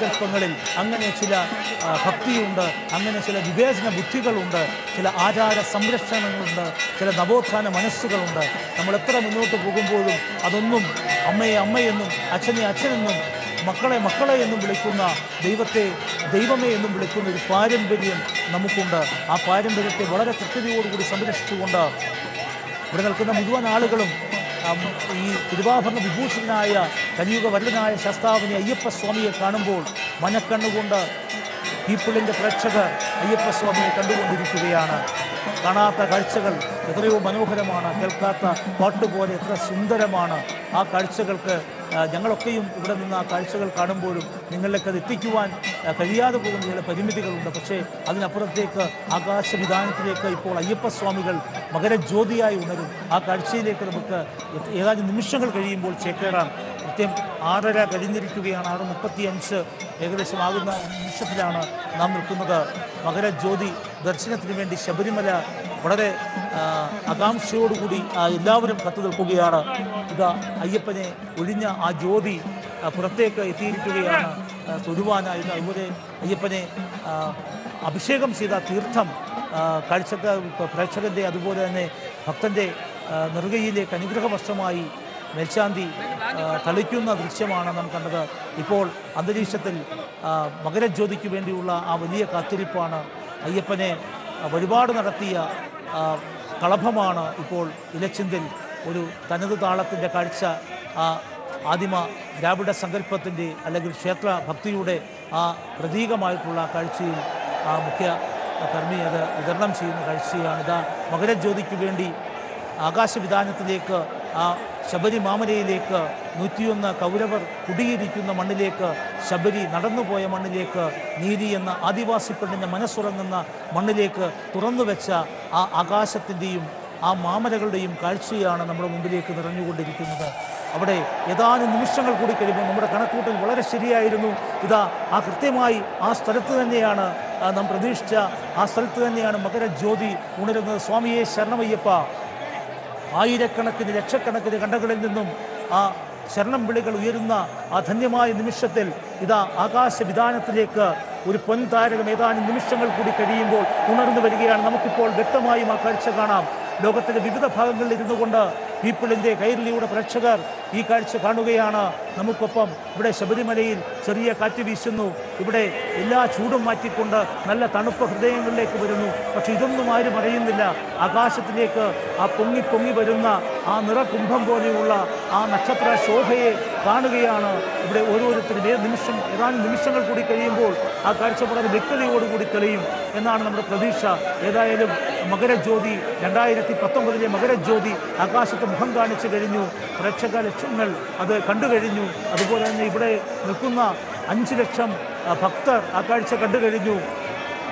സങ്കല്പങ്ങളിൽ അങ്ങനെ ചില ഭക്തിയുണ്ട് അങ്ങനെ ചില വിവേചന ബുദ്ധികളുണ്ട് ചില ആചാര സംരക്ഷണങ്ങളുണ്ട് ചില നവോത്ഥാന മനസ്സുകളുണ്ട്. നമ്മൾ എത്ര മുന്നോട്ട് പോകുമ്പോഴും അതൊന്നും അമ്മയെ അമ്മയെന്നും അച്ഛനെ അച്ഛനെന്നും മക്കളെ മക്കളെ എന്നും വിളിക്കുന്ന ദൈവത്തെ ദൈവമേ എന്നും വിളിക്കുന്ന ഒരു പാരമ്പര്യം നമുക്കുണ്ട്. ആ പാരമ്പര്യത്തെ വളരെ കൃത്യതയോടുകൂടി സംരക്ഷിച്ചുകൊണ്ട് ഇവിടെ നിൽക്കുന്ന മുഴുവൻ ആളുകളും ഈ തിരുവാഭരണ വിഭൂഷണനായ കലിയുഗ വല്ലനായ ശാസ്താവിനെ അയ്യപ്പസ്വാമിയെ കാണുമ്പോൾ മനക്കണ്ണുകൊണ്ട് പീപ്പിളിന്റെ പ്രേക്ഷകർ അയ്യപ്പസ്വാമിയെ കണ്ടുകൊണ്ടിരിക്കുകയാണ്. കാണാത്ത കാഴ്ചകൾ എത്രയോ മനോഹരമാണ്. കേൾക്കാത്ത പാട്ടുപോലെ എത്ര സുന്ദരമാണ് ആ കാഴ്ചകൾക്ക് ഞങ്ങളൊക്കെയും ഇവിടെ നിന്ന് ആ കാഴ്ചകൾ കാണുമ്പോഴും നിങ്ങളിലേക്ക് അത് എത്തിക്കുവാൻ കഴിയാതെ പോകുന്ന ചില പരിമിതികളുണ്ട്. പക്ഷേ അതിനപ്പുറത്തേക്ക് ആകാശവിധാനത്തിലേക്ക് ഇപ്പോൾ അയ്യപ്പസ്വാമികൾ മകരജ്യോതിയായി ഉണരും. ആ കാഴ്ചയിലേക്ക് നമുക്ക് ഏതാനും നിമിഷങ്ങൾ കഴിയുമ്പോൾ ചേക്കേറാം. കൃത്യം ആറര കഴിഞ്ഞിരിക്കുകയാണ്. ആറ് മുപ്പത്തി അഞ്ച് ഏകദേശം ആകുന്ന നിമിഷത്തിലാണ് നാം നിൽക്കുന്നത്. മകരജ്യോതി ദർശനത്തിന് വേണ്ടി ശബരിമല വളരെ ആകാംക്ഷയോടുകൂടി എല്ലാവരും കത്തു നിൽക്കുകയാണ് ഇതാ അയ്യപ്പനെ ഒഴിഞ്ഞ ആ ജ്യോതി പുറത്തേക്ക് എത്തിയിരിക്കുകയാണ് തൊഴുവാനായി. അതുപോലെ അയ്യപ്പനെ അഭിഷേകം ചെയ്ത തീർത്ഥം കാഴ്ചക്ക പ്രേക്ഷകന്റെ അതുപോലെ തന്നെ ഭക്തന്റെ നെറുകയിലേക്ക് അനുഗ്രഹവർഷമായി മേൽശാന്തി തളിക്കുന്ന ദൃശ്യമാണ് നാം കണ്ടത്. ഇപ്പോൾ അന്തരീക്ഷത്തിൽ മകരജ്യോതിക്ക് വേണ്ടിയുള്ള ആ വലിയ കാത്തിരിപ്പാണ് അയ്യപ്പനെ വഴിപാട് നടത്തിയ കളഭമാണ് ഇപ്പോൾ ഇലച്ചിന്തിൽ ഒരു തനത് താളത്തിന്റെ കാഴ്ച ആ ആദിമ ദ്രാവിഡ സങ്കല്പത്തിന്റെ അല്ലെങ്കിൽ ക്ഷേത്ര ഭക്തിയുടെ ആ പ്രതീകമായിട്ടുള്ള കാഴ്ചയിൽ ആ മുഖ്യ കർമ്മി അത് വിതരണം ചെയ്യുന്ന കാഴ്ചയാണ്. ഇതാ മകരജ്യോതിക്ക് വേണ്ടി ആകാശവിധാനത്തിലേക്ക് ആ ശബരി മാമലയിലേക്ക് നൂറ്റിയൊന്ന് കൗരവർ കുടിയിരിക്കുന്ന മണ്ണിലേക്ക് ശബരി നടന്നുപോയ മണ്ണിലേക്ക് നീതി എന്ന ആദിവാസി പെണ്ണിന്റെ മനസ്സുറങ്ങുന്ന മണ്ണിലേക്ക് തുറന്നു വെച്ച ആ ആകാശത്തിന്റെയും ആ മാമലകളുടെയും കാഴ്ചയാണ് നമ്മുടെ മുമ്പിലേക്ക് നിറഞ്ഞുകൊണ്ടിരിക്കുന്നത്. അവിടെ ഏതാനും നിമിഷങ്ങൾ കൂടി കഴിയുമ്പോൾ നമ്മുടെ കണക്കൂട്ടൽ വളരെ ശരിയായിരുന്നു. ഇതാ ആ കൃത്യമായി ആ സ്ഥലത്ത് തന്നെയാണ് നാം പ്രതീക്ഷിച്ച ആ സ്ഥലത്ത് തന്നെയാണ് മകരജ്യോതി ഉണരുന്നത്. സ്വാമിയെ ശരണമയ്യപ്പ ആയിരക്കണക്കിന് ലക്ഷക്കണക്കിന് കണ്ടകളിൽ നിന്നും ആ ശരണം വിളികൾ ഉയരുന്ന ആ ധന്യമായ നിമിഷത്തിൽ ഇതാ ആകാശവിധാനത്തിലേക്ക് ഒരു പൊൻതാരകം ഏതാനും നിമിഷങ്ങൾ കൂടി കഴിയുമ്പോൾ ഉണർന്നു വരികയാണ്. നമുക്കിപ്പോൾ വ്യക്തമായും ആ കാഴ്ച കാണാം. ലോകത്തിന്റെ വിവിധ ഭാഗങ്ങളിൽ ഇരുന്നു കൊണ്ട് പീപ്പിളിന്റെ കൈരളിയുടെ പ്രേക്ഷകർ ഈ കാഴ്ച കാണുകയാണ്. നമുക്കൊപ്പം ഇവിടെ ശബരിമലയിൽ ചെറിയ കാറ്റ് വീശുന്നു. ഇവിടെ എല്ലാ ചൂടും മാറ്റിക്കൊണ്ട് നല്ല തണുപ്പ് ഹൃദയങ്ങളിലേക്ക് വരുന്നു. പക്ഷെ ഇതൊന്നും ആരും അറിയുന്നില്ല. ആകാശത്തിലേക്ക് ആ പൊങ്ങി പൊങ്ങി വരുന്ന ആ നിറകുംഭം പോലെയുള്ള ആ നക്ഷത്ര ശോഭയെ കാണുകയാണ്. ഇവിടെ ഓരോരുത്തരും ഏത് നിമിഷം ഏതാനും നിമിഷങ്ങൾ കൂടി കഴിയുമ്പോൾ ആ കാഴ്ചപ്പാട് വ്യക്തതയോടുകൂടി തെളിയും എന്നാണ് നമ്മുടെ പ്രതീക്ഷ. ഏതായാലും മകരജ്യോതി രണ്ടായിരത്തി പത്തൊമ്പതിലെ മകരജ്യോതി ആകാശത്ത് മുഖം കാണിച്ചു കഴിഞ്ഞു. പ്രേക്ഷക ലക്ഷങ്ങൾ അത് കണ്ടു കഴിഞ്ഞു. അതുപോലെ തന്നെ ഇവിടെ നിൽക്കുന്ന അഞ്ച് ലക്ഷം ഭക്തർ ആ കാഴ്ച കണ്ടു കഴിഞ്ഞു.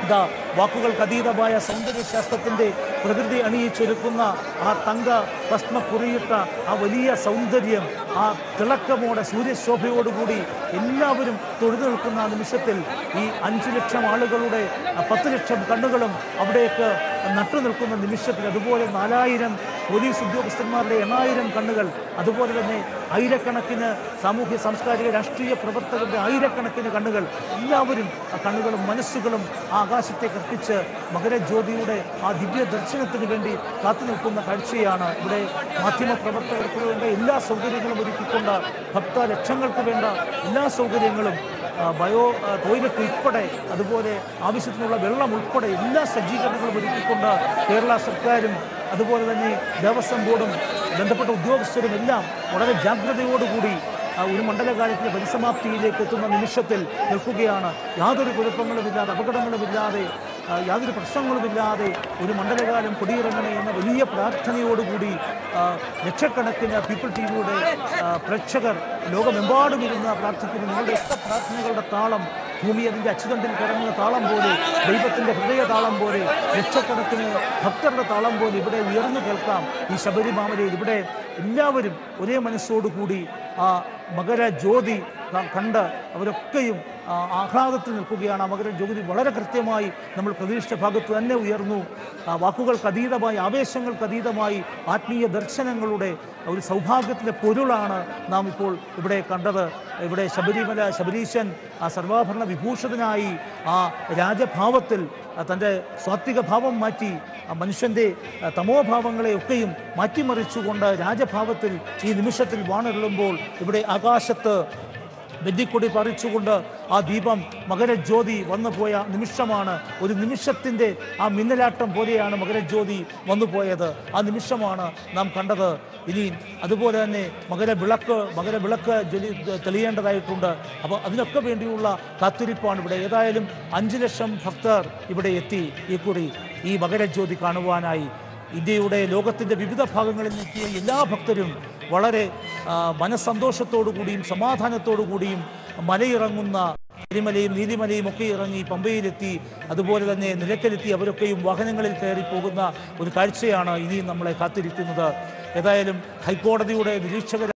ഇതാ വാക്കുകൾക്ക് അതീതമായ സൗന്ദര്യശാസ്ത്രത്തിന്റെ പ്രകൃതി അണിയിച്ചൊരുക്കുന്ന ആ തങ്ക ഭസ്മ കുറിയിട്ട ആ വലിയ സൗന്ദര്യം ആ തിളക്കമോടെ സൂര്യശോഭയോടുകൂടി എല്ലാവരും തൊഴുതു നിൽക്കുന്ന നിമിഷത്തിൽ ഈ അഞ്ച് ലക്ഷം ആളുകളുടെ പത്ത് ലക്ഷം കണ്ണുകളും അവിടേക്ക് നട്ടു നിൽക്കുന്ന നിമിഷത്തിൽ അതുപോലെ നാലായിരം പോലീസ് ഉദ്യോഗസ്ഥന്മാരുടെ എണ്ണായിരം കണ്ണുകൾ അതുപോലെ തന്നെ ആയിരക്കണക്കിന് സാമൂഹ്യ സാംസ്കാരിക രാഷ്ട്രീയ പ്രവർത്തകരുടെ ആയിരക്കണക്കിന് കണ്ണുകൾ എല്ലാവരും ആ കണ്ണുകളും മനസ്സുകളും ആ കർപ്പിച്ച് മകരജ്യോതിയുടെ ആ ദിവ്യ ദർശനത്തിന് വേണ്ടി കാത്തു നിൽക്കുന്ന കാഴ്ചയാണ് ഇവിടെ മാധ്യമ പ്രവർത്തകർക്ക് വേണ്ട എല്ലാ സൗകര്യങ്ങളും ഒരുക്കിക്കൊണ്ട് ഭക്ത ലക്ഷങ്ങൾക്ക് വേണ്ട എല്ലാ സൗകര്യങ്ങളും ബയോ ടോയ്ലറ്റ് ഉൾപ്പെടെ അതുപോലെ ആവശ്യത്തിനുള്ള വെള്ളം ഉൾപ്പെടെ എല്ലാ സജ്ജീകരണങ്ങളും ഒരുക്കിക്കൊണ്ട് കേരള സർക്കാരും അതുപോലെ തന്നെ ദേവസ്വം ബോർഡും ബന്ധപ്പെട്ട ഉദ്യോഗസ്ഥരും എല്ലാം വളരെ ജാഗ്രതയോടുകൂടി ഒരു മണ്ഡലകാലത്തിന്റെ പരിസമാപ്തിയിലേക്ക് എത്തുന്ന നിമിഷത്തിൽ നിൽക്കുകയാണ്. യാതൊരു കുഴപ്പങ്ങളുമില്ലാതെ അപകടങ്ങളുമില്ലാതെ യാതൊരു പ്രശ്നങ്ങളുമില്ലാതെ ഒരു മണ്ഡലകാലം കൊടിയിറങ്ങണേ എന്ന വലിയ പ്രാർത്ഥനയോടുകൂടി ലക്ഷക്കണക്കിന് പീപ്പിൾ ടി വിയുടെ പ്രേക്ഷകർ ലോകമെമ്പാടും ഇരുന്ന് പ്രാർത്ഥിക്കുന്നു. നിങ്ങളുടെ പ്രാർത്ഥനകളുടെ താളം ഭൂമി അതിന്റെ അച്യുതണ്ടിൽ കിടങ്ങുന്ന താളം പോലെ ദൈവത്തിന്റെ ഹൃദയ താളം പോലെ ലക്ഷക്കണക്കിന് ഭക്തരുടെ താളം പോലെ ഇവിടെ ഉയർന്നു കേൾക്കാം ഈ ശബരിമാമലയിൽ. ഇവിടെ എല്ലാവരും ഒരേ മനസ്സോടുകൂടി ആ മകര ജ്യോതി കണ്ട് അവരൊക്കെയും ആഹ്ലാദത്തിൽ നിൽക്കുകയാണ്. ആ മകരജ്യോതി വളരെ കൃത്യമായി നമ്മൾ പ്രതീക്ഷിച്ച ഭാഗത്ത് തന്നെ ഉയർന്നു. വാക്കുകൾക്ക് അതീതമായി ആവേശങ്ങൾക്ക് അതീതമായി ആത്മീയ ദർശനങ്ങളുടെ ഒരു സൗഭാഗ്യത്തിന്റെ പൊരുളാണ് നാം ഇപ്പോൾ ഇവിടെ കണ്ടത്. ഇവിടെ ശബരിമല ശബരീശൻ ആ സർവാഭരണ വിഭൂഷിതനായി ആ രാജഭാവത്തിൽ തന്റെ സ്വാത്വിക ഭാവം മാറ്റി ആ മനുഷ്യന്റെ തമോഭാവങ്ങളെയൊക്കെയും മാറ്റിമറിച്ചുകൊണ്ട് രാജഭാവത്തിൽ ഈ നിമിഷത്തിൽ വാണിരുളുമ്പോൾ ഇവിടെ ആകാശത്ത് വെല്ലിക്കൊടി പറിച്ചുകൊണ്ട് ആ ദീപം മകരജ്യോതി വന്നു പോയ നിമിഷമാണ്. ഒരു നിമിഷത്തിന്റെ ആ മിന്നലാട്ടം പോലെയാണ് മകരജ്യോതി വന്നു പോയത്. ആ നിമിഷമാണ് നാം കണ്ടത്. ഇനി അതുപോലെ തന്നെ മകരവിളക്ക് മകരവിളക്ക് ജലി തെളിയേണ്ടതായിട്ടുണ്ട്. അപ്പോൾ അതിനൊക്കെ വേണ്ടിയുള്ള കാത്തിരിപ്പാണ് ഇവിടെ. ഏതായാലും അഞ്ച് ലക്ഷം ഭക്തർ ഇവിടെ എത്തി ഈ കുറി ഈ മകരജ്യോതി കാണുവാനായി. ഇന്ത്യയുടെ ലോകത്തിന്റെ വിവിധ ഭാഗങ്ങളിൽ നിന്നെത്തിയ എല്ലാ ഭക്തരും വളരെ മനസ്സന്തോഷത്തോടു കൂടിയും സമാധാനത്തോടു കൂടിയും മലയിറങ്ങുന്ന കരിമലയും നീലിമലയും ഒക്കെ ഇറങ്ങി പമ്പയിലെത്തി അതുപോലെ തന്നെ നിലക്കലെത്തി അവരൊക്കെയും വാഹനങ്ങളിൽ കയറി പോകുന്ന ഒരു കാഴ്ചയാണ് ഇനിയും നമ്മളെ കാത്തിരിക്കുന്നത്. ഏതായാലും ഹൈക്കോടതിയുടെ നിരീക്ഷകർ